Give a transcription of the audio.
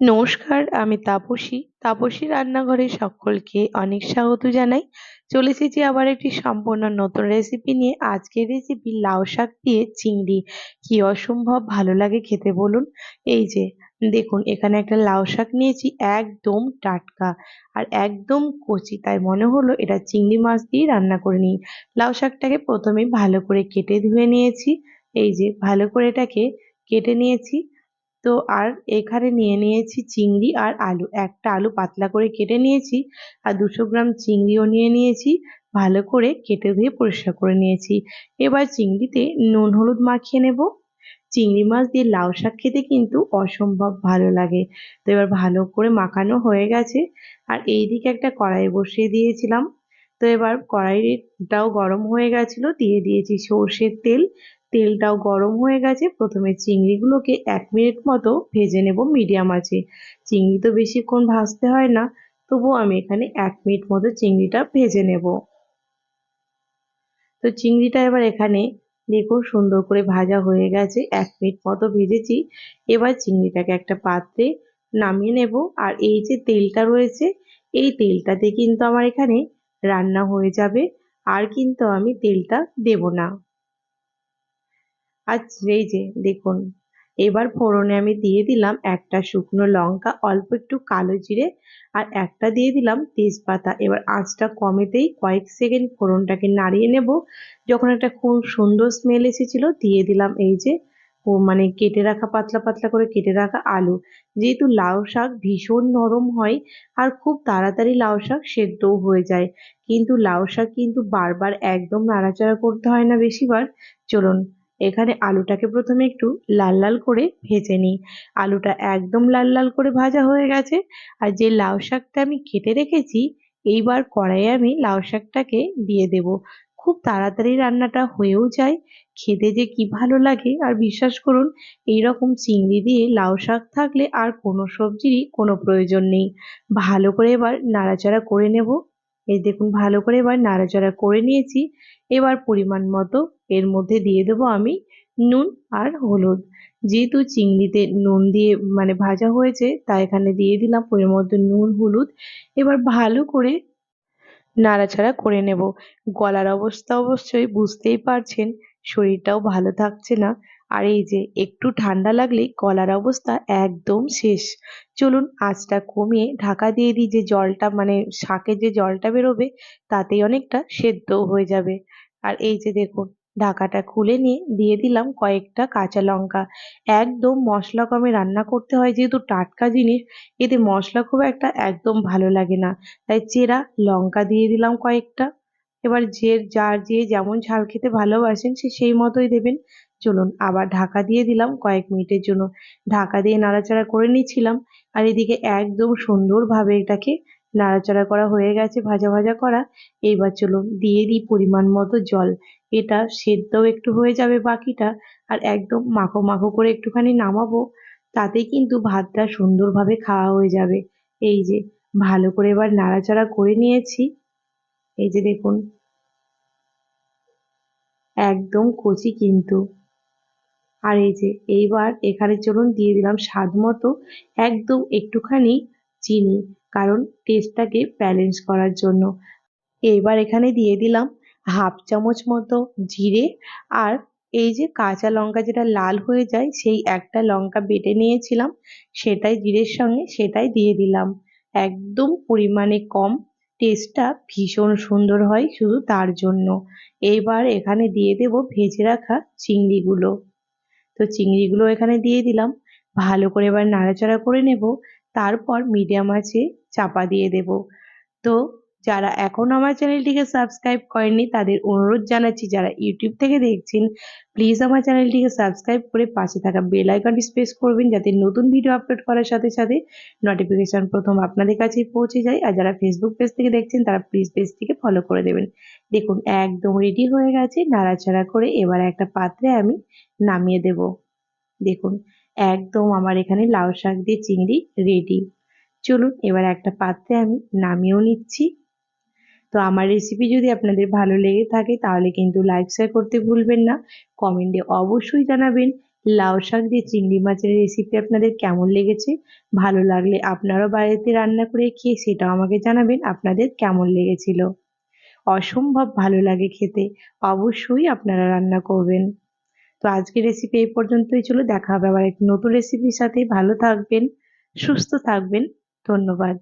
নমস্কার, আমি তাপসী। তাপসী রান্নাঘরে সকলকে অনেক স্বাগত জানাই। চলে এসেছি আবার একটি সম্পূর্ণ নতুন রেসিপি নিয়ে। আজকের রেসিপি লাউ শাক দিয়ে চিংড়ি। কি অসম্ভব ভালো লাগে খেতে বলুন। এই যে, দেখুন, এখানে একটা লাউ শাক নিয়েছি, একদম টাটকা আর একদম কচি। তাই মনে হলো এটা চিংড়ি মাছ দিয়ে রান্না করে নিই। লাউ শাকটাকে প্রথমে ভালো করে কেটে ধুয়ে নিয়েছি। এই যে, ভালো করে এটাকে কেটে নিয়েছি। তো আর এখানে নিয়ে নিয়েছি চিংড়ি আর আলু। একটা আলু পাতলা করে কেটে নিয়েছি আর দুশো গ্রাম চিংড়িও নিয়ে নিয়েছি। ভালো করে কেটে ধুয়ে পরিষ্কার করে নিয়েছি। এবার চিংড়িতে নুন হলুদ মাখিয়ে নেব। চিংড়ি মাছ দিয়ে লাউ শাক খেতে কিন্তু অসম্ভব ভালো লাগে। তো এবার ভালো করে মাখানো হয়ে গেছে আর এই দিকে একটা কড়াই বসিয়ে দিয়েছিলাম। তো এবার কড়াইটাও গরম হয়ে গেছিল, দিয়ে দিয়েছি সর্ষের তেল। তেলটাও গরম হয়ে গেছে। প্রথমে চিংড়িগুলোকে এক মিনিট মতো ভেজে নেব মিডিয়াম আছে চিংড়ি তো বেশিক্ষণ ভাজতে হয় না, তবুও আমি এখানে এক মিনিট মতো চিংড়িটা ভেজে নেব। তো চিংড়িটা এবার এখানে দেখুন সুন্দর করে ভাজা হয়ে গেছে, এক মিনিট মতো ভেজেছি। এবার চিংড়িটাকে একটা পাত্রে নামিয়ে নেব। আর এই যে তেলটা রয়েছে, এই তেলটাতে কিন্তু আমার এখানে রান্না হয়ে যাবে। আর কিন্তু আমি তেলটা দেব না। আর এই যে, দেখুন। এবার ফোড়নে আমি দিয়ে দিলাম একটা শুকনো লঙ্কা, অল্প একটু কালো জিরে আর একটা দিয়ে দিলাম তেজপাতা। এবার আঁচটা কমেতেই কয়েক সেকেন্ড ফোড়নটাকে নাড়িয়ে নেব। যখন একটা খুব সুন্দর স্মেল এসেছিল, দিয়ে দিলাম এই যে, ও মানে কেটে রাখা, পাতলা পাতলা করে কেটে রাখা আলু। যেহেতু লাউ শাক ভীষণ নরম হয় আর খুব তাড়াতাড়ি লাউ শাক সেদ্ধও হয়ে যায়। কিন্তু লাউ শাক কিন্তু বারবার একদম নাড়াচাড়া করতে হয় না বেশিবার। চলুন এখানে আলুটাকে প্রথমে একটু লাল লাল করে ভেজে নিই। আলুটা একদম লাল লাল করে ভাজা হয়ে গেছে। আর যে লাউ শাকটা আমি কেটে রেখেছি, এইবার কড়াইয়ে আমি লাউ শাকটাকে দিয়ে দেব। খুব তাড়াতাড়ি রান্নাটা হয়েও যায়। খেতে যে কি ভালো লাগে, আর বিশ্বাস করুন এই রকম চিংড়ি দিয়ে লাউ শাক থাকলে আর কোনো সবজিরই কোনো প্রয়োজন নেই। ভালো করে এবার নাড়াচাড়া করে নেব। এই দেখুন, ভালো করে এবার নাড়াচাড়া করে নিয়েছি। এবার পরিমাণ মতো এর মধ্যে দিয়ে দেবো আমি নুন আর হলুদ। যেহেতু চিংড়িতে নুন দিয়ে মানে ভাজা হয়েছে, তাই এখানে দিয়ে দিলাম পরিমাণ মতো নুন, হলুদ। এবার ভালো করে নাড়াচাড়া করে নেব। গলার অবস্থা অবশ্যই বুঝতেই পারছেন, শরীরটাও ভালো থাকছে না। আর এই যে একটু ঠান্ডা লাগলেই কলার অবস্থা একদম শেষ। চলুন আঁচটা কমিয়ে ঢাকা দিয়ে দিই যে জলটা মানে শাকের যে জলটা বেরোবে তাতেই অনেকটা সেদ্ধ হয়ে যাবে। আর এই যে দেখুন, ঢাকাটা খুলে নিয়ে দিয়ে দিলাম কয়েকটা কাঁচা লঙ্কা। একদম মশলা কমে রান্না করতে হয় যেহেতু টাটকা জিনিস, এতে মশলা খুব একটা একদম ভালো লাগে না। তাই চেরা, লঙ্কা দিয়ে দিলাম কয়েকটা। এবার যে, যার যে যেমন ঝাল খেতে ভালোবাসেন, সে সেই মতোই দেবেন। চলুন, আবার ঢাকা দিয়ে দিলাম কয়েক মিনিটের জন্য। ঢাকা দিয়ে নাড়াচাড়া করে নিচ্ছিলাম, আর এদিকে একদম সুন্দরভাবে এটাকে নাড়াচাড়া করা হয়ে গেছে, ভাজা ভাজা করা। এইবার চলুন, দিয়ে দিই পরিমাণ মতো জল। এটা সেদ্ধও একটু হয়ে যাবে বাকিটা, আর একদম মাখো মাখো করে একটুখানি নামাবো, তাতে কিন্তু ভাতটা সুন্দরভাবে খাওয়া হয়ে যাবে। এই যে, ভালো করে এবার নাড়াচাড়া করে নিয়েছি। এই যে দেখুন একদম কচি কিন্তু। আর এই যে, এইবার এখানে চলুন দিয়ে দিলাম স্বাদ মতো একদম একটুখানি চিনি, কারণ টেস্টটাকে ব্যালেন্স করার জন্য। এইবার এখানে দিয়ে দিলাম হাফ চামচ মতো জিরে আর এই যে কাঁচা লঙ্কা যেটা লাল হয়ে যায়, সেই একটা লঙ্কা বেটে নিয়েছিলাম, সেটাই জিরের সঙ্গে সেটাই দিয়ে দিলাম। একদম পরিমাণে কম টেস্টটা ভীষণ সুন্দর হয় শুধু তার জন্য। এইবার এখানে দিয়ে দেব ভেজে রাখা চিংড়িগুলো। তো চিংড়িগুলো এখানে দিয়ে দিলাম। ভালো করে এবার নাড়াচাড়া করে নেব। তারপর মিডিয়াম আছে চাপা দিয়ে দেব। তো যারা এখনও আমার চ্যানেলটিকে সাবস্ক্রাইব করেননি, তাদের অনুরোধ জানাচ্ছি, যারা ইউটিউব থেকে দেখছেন প্লিজ আমার চ্যানেলটিকে সাবস্ক্রাইব করে পাশে থাকা বেল আইকনটি প্রেস করবেন, যাতে নতুন ভিডিও আপলোড করার সাথে সাথে নোটিফিকেশান প্রথম আপনাদের কাছে পৌঁছে যায়। আর যারা ফেসবুক পেজ থেকে দেখছেন, তারা প্লিজ পেজটিকে ফলো করে দেবেন। দেখুন, একদম রেডি হয়ে গেছে, নাড়াচাড়া করে এবার একটা পাত্রে আমি নামিয়ে দেব। দেখুন, একদম আমার এখানে লাউ শাক দিয়ে চিংড়ি রেডি চলুন, এবার একটা পাত্রে আমি নামিয়েও নিচ্ছি। তো আমার রেসিপি যদি আপনাদের ভালো লেগে থাকে তাহলে কিন্তু লাইক শেয়ার করতে ভুলবেন না। কমেন্টে অবশ্যই জানাবেন লাউ শাক দিয়ে চিংড়ি মাছের রেসিপি আপনাদের কেমন লেগেছে। ভালো লাগলে আপনারাও বাড়িতে রান্না করে খেয়ে সেটাও আমাকে জানাবেন আপনাদের কেমন লেগেছিল। অসম্ভব ভালো লাগে খেতে, অবশ্যই আপনারা রান্না করবেন। তো আজকের রেসিপি এই পর্যন্তই ছিল, দেখা হবে আবার একটি নতুন রেসিপির সাথে। ভালো থাকবেন, সুস্থ থাকবেন, ধন্যবাদ।